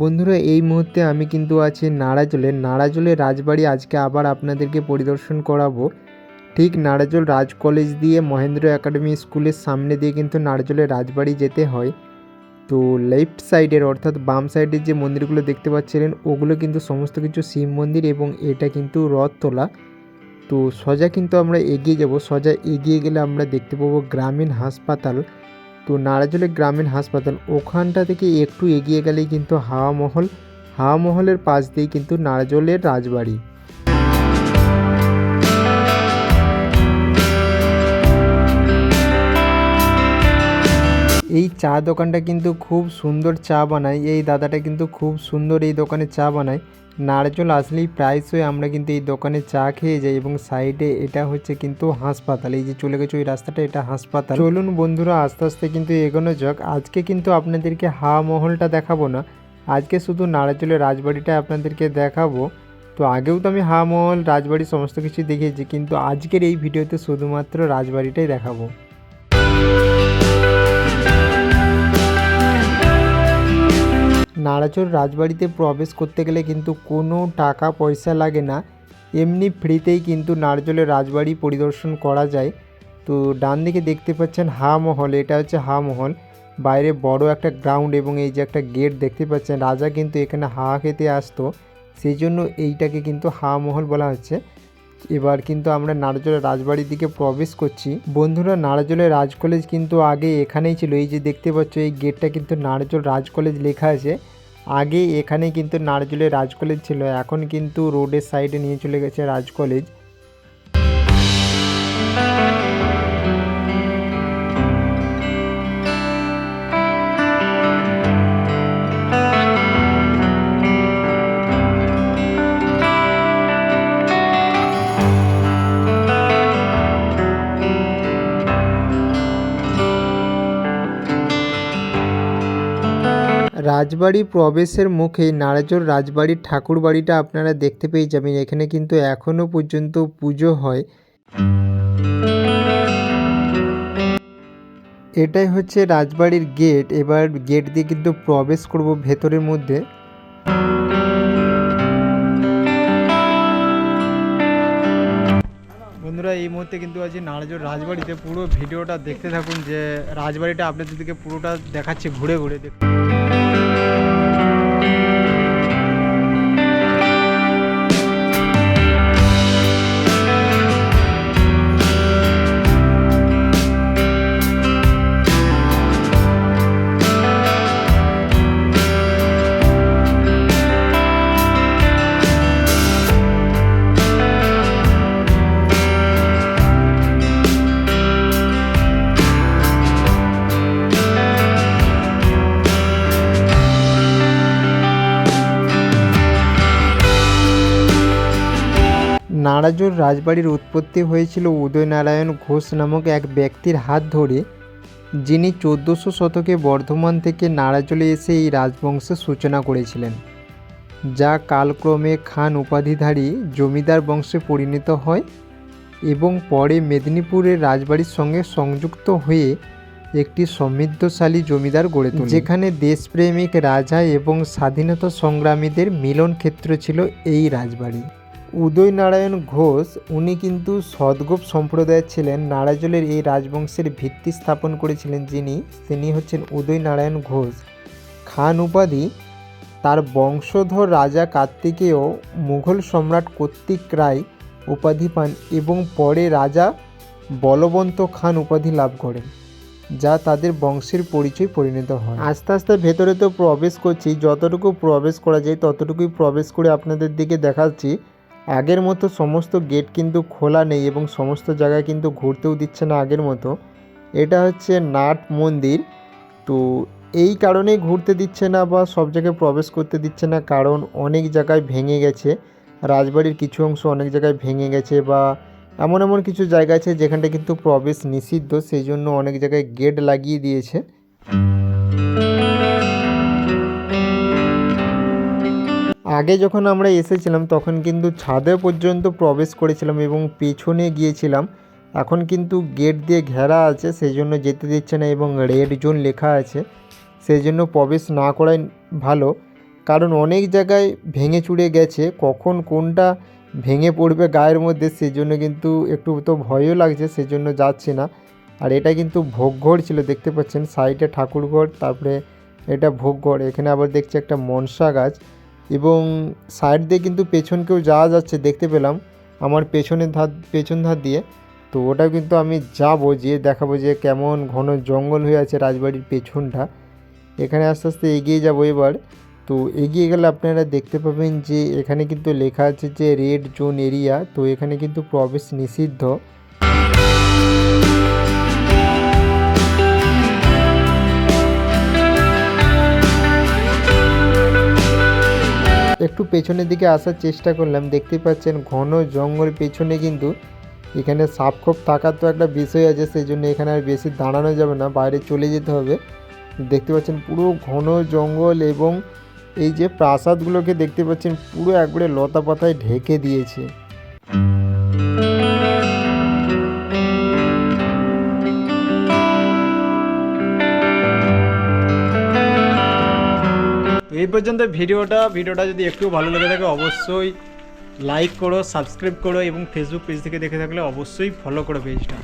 বন্ধুরা, এই মুহূর্তে আমি কিন্তু আছি নাড়াজলে নাড়াজলে রাজবাড়ি আজকে আবার আপনাদেরকে পরিদর্শন করাবো। ঠিক নাড়াজল রাজ কলেজ দিয়ে মহেন্দ্র একাডেমি স্কুলের সামনে দিয়ে কিন্তু নাড়াজলের রাজবাড়ি যেতে হয়। তো লেফট সাইডের অর্থাৎ বাম সাইডের যে মন্দিরগুলো দেখতে পাচ্ছিলেন, ওগুলো কিন্তু সমস্ত কিছু শিব মন্দির এবং এটা কিন্তু রথতলা তো সোজা কিন্তু আমরা এগিয়ে যাব। সোজা এগিয়ে গেলে আমরা দেখতে পাবো গ্রামীণ হাসপাতাল। তো নারাজলের গ্রামীণ হাসপাতাল, ওখানটা থেকে একটু এগিয়ে গেলেই কিন্তু হাওয়া মহল, হাওয়া মহলের পাশ দিয়ে কিন্তু নারাজলের রাজবাড়ি। এই চা দোকানটা কিন্তু খুব সুন্দর চা বানায়, এই দাদাটা কিন্তু খুব সুন্দর এই দোকানে চা বানায়। নারজল আসলেই প্রায়শই আমরা কিন্তু এই দোকানে চা খেয়ে যাই এবং সাইডে এটা হচ্ছে কিন্তু হাসপাতাল। এই যে চলে গেছে ওই রাস্তাটা, এটা হাসপাতাল। চলুন বন্ধুরা, আস্তে আস্তে কিন্তু এগোনো যাক। আজকে কিন্তু আপনাদেরকে হাওয়া মহলটা দেখাবো না। আজকে শুধু নারাজলের রাজবাড়িটা আপনাদেরকে দেখাবো। তো আগেও তো আমি হাওয়া মহল, রাজবাড়ি সমস্ত কিছু দেখিয়েছি, কিন্তু আজকের এই ভিডিওতে শুধুমাত্র রাজবাড়িটাই দেখাবো। নাড়াচড় রাজবাড়িতে প্রবেশ করতে গেলে কিন্তু কোনো টাকা পয়সা লাগে না। এমনি ফ্রিতেই কিন্তু নারজলের রাজবাড়ি পরিদর্শন করা যায়। তো ডান দিকে দেখতে পাচ্ছেন হা মহল, এটা হচ্ছে হা মহল। বাইরে বড় একটা গ্রাউন্ড এবং এই যে একটা গেট দেখতে পাচ্ছেন, রাজা কিন্তু এখানে হা খেতে আসতো। সেই জন্য এইটাকে কিন্তু হা মহল বলা হচ্ছে। এবার কিন্তু আমরা নারজলের রাজবাড়ির দিকে প্রবেশ করছি। বন্ধুরা, নারজলের রাজ কলেজ কিন্তু আগে এখানেই ছিল। এই যে দেখতে পাচ্ছ, এই গেটটা কিন্তু নারজল রাজ কলেজ লেখা আছে। আগে এখানে কিন্তু নারজুলের রাজ কলেজ ছিল। এখন কিন্তু রোডের সাইডে নিয়ে চলে গেছে রাজ কলেজ। রাজবাড়ি প্রবেশের মুখেই নারাজোর রাজবাড়ির ঠাকুর বাড়িটা আপনারা দেখতে পেয়ে যাবেন। এখানে কিন্তু এখনও পর্যন্ত পুজো হয়। এটাই হচ্ছে রাজবাড়ির গেট। এবার গেট দিয়ে কিন্তু প্রবেশ করব ভেতরের মধ্যে। বন্ধুরা, এই মুহূর্তে কিন্তু আছি নারাজোর রাজবাড়িতে। পুরো ভিডিওটা দেখতে থাকুন যে রাজবাড়িটা আপনাদেরকে পুরোটা দেখাচ্ছে ঘুরে ঘুরে। দেখুন নারাজুর রাজবাড়ির উৎপত্তি হয়েছিল উদয়নারায়ণ ঘোষ নামক এক ব্যক্তির হাত ধরে, যিনি চোদ্দোশো শতকে বর্ধমান থেকে নারাজলে এসে এই রাজবংশের সূচনা করেছিলেন, যা কালক্রমে খান উপাধিধারী জমিদার বংশে পরিণত হয় এবং পরে মেদিনীপুরের রাজবাড়ির সঙ্গে সংযুক্ত হয়ে একটি সমৃদ্ধশালী জমিদার গড়ে তোলে যেখানে দেশপ্রেমিক রাজা এবং স্বাধীনতা সংগ্রামীদের মিলন ক্ষেত্র ছিল এই রাজবাড়ি। উদয়নারায়ণ ঘোষ, উনি কিন্তু সদগোপ সম্প্রদায়ের ছিলেন। নারাজলের এই রাজবংশের ভিত্তি স্থাপন করেছিলেন যিনি, তিনি হচ্ছেন উদয়নারায়ণ ঘোষ। খান উপাধি, তার বংশধর রাজা কার্তিকেয় মুঘল সম্রাট কর্তিক রায় উপাধি পান এবং পরে রাজা বলবন্ত খান উপাধি লাভ করেন, যা তাদের বংশের পরিচয় পরিণত হয়। আস্তে আস্তে ভেতরে তো প্রবেশ করছি, যতটুকু প্রবেশ করা যায় ততটুকুই প্রবেশ করে আপনাদের দিকে দেখাচ্ছি। আগের মতো সমস্ত গেট কিন্তু খোলা নেই এবং সমস্ত জায়গায় কিন্তু ঘুরতেও দিচ্ছে না আগের মতো। এটা হচ্ছে নাট মন্দির। তো এই কারণেই ঘুরতে দিচ্ছে না বা সব জায়গায় প্রবেশ করতে দিচ্ছে না, কারণ অনেক জায়গায় ভেঙে গেছে। রাজবাড়ির কিছু অংশ অনেক জায়গায় ভেঙে গেছে বা এমন এমন কিছু জায়গা আছে যেখানটা কিন্তু প্রবেশ নিষিদ্ধ, সেই জন্য অনেক জায়গায় গেট লাগিয়ে দিয়েছে। আগে যখন আমরা এসেছিলাম, তখন কিন্তু ছাদে পর্যন্ত প্রবেশ করেছিলাম এবং পেছনে গিয়েছিলাম। এখন কিন্তু গেট দিয়ে ঘেরা আছে সেই জন্য যেতে দিচ্ছে না এবং রেড জোন লেখা আছে। সেই জন্য প্রবেশ না করাই ভালো। কারণ অনেক জায়গায় ভেঙে চুড়ে গেছে, কখন কোনটা ভেঙে পড়বে গায়ের মধ্যে সেই জন্য কিন্তু একটু তো ভয়ও লাগছে সেই জন্য যাচ্ছি না। আর এটা কিন্তু ভোগঘর ছিল, দেখতে পাচ্ছেন, সাইডে ঠাকুরঘর, তারপরে এটা ভোগঘর, এখানে আবার দেখছি একটা মনসা গাছ। এবং সাইড দিয়ে কিন্তু পেছনকেও যাওয়া যাচ্ছে, দেখতে পেলাম। আমার পেছনের ধার, পেছন ধার দিয়ে। তো ওটা কিন্তু আমি যাব, যেয়ে দেখাবো যে কেমন ঘন জঙ্গল হয়ে আছে রাজবাড়ির পেছনটা। এখানে আস্তে আস্তে এগিয়ে যাব এবার। তো এগিয়ে গেলে আপনারা দেখতে পাবেন যে এখানে কিন্তু লেখা আছে যে রেড জোন এরিয়া। তো এখানে কিন্তু প্রবেশ নিষিদ্ধ। পেছনের দিকে আসার চেষ্টা করলাম। দেখতে পাচ্ছেন ঘন জঙ্গল পেছনে কিন্তু এখানে সাপখোপ থাকার তো একটা বিষয় আছে সেই জন্য এখানে আর বেশি দাঁড়ানো যাবে না, বাইরে চলে যেতে হবে। দেখতে পাচ্ছেন পুরো ঘন জঙ্গল এবং এই যে প্রাসাদগুলোকে দেখতে পাচ্ছেন পুরো একবারে লতা পাতায় ঢেকে দিয়েছে। এই পর্যন্ত ভিডিওটা ভিডিওটা যদি একটু ভালো লেগে থাকে, অবশ্যই লাইক করো সাবস্ক্রাইব করো এবং ফেসবুক পেজ থেকে দেখে থাকলে অবশ্যই ফলো করো পেজটা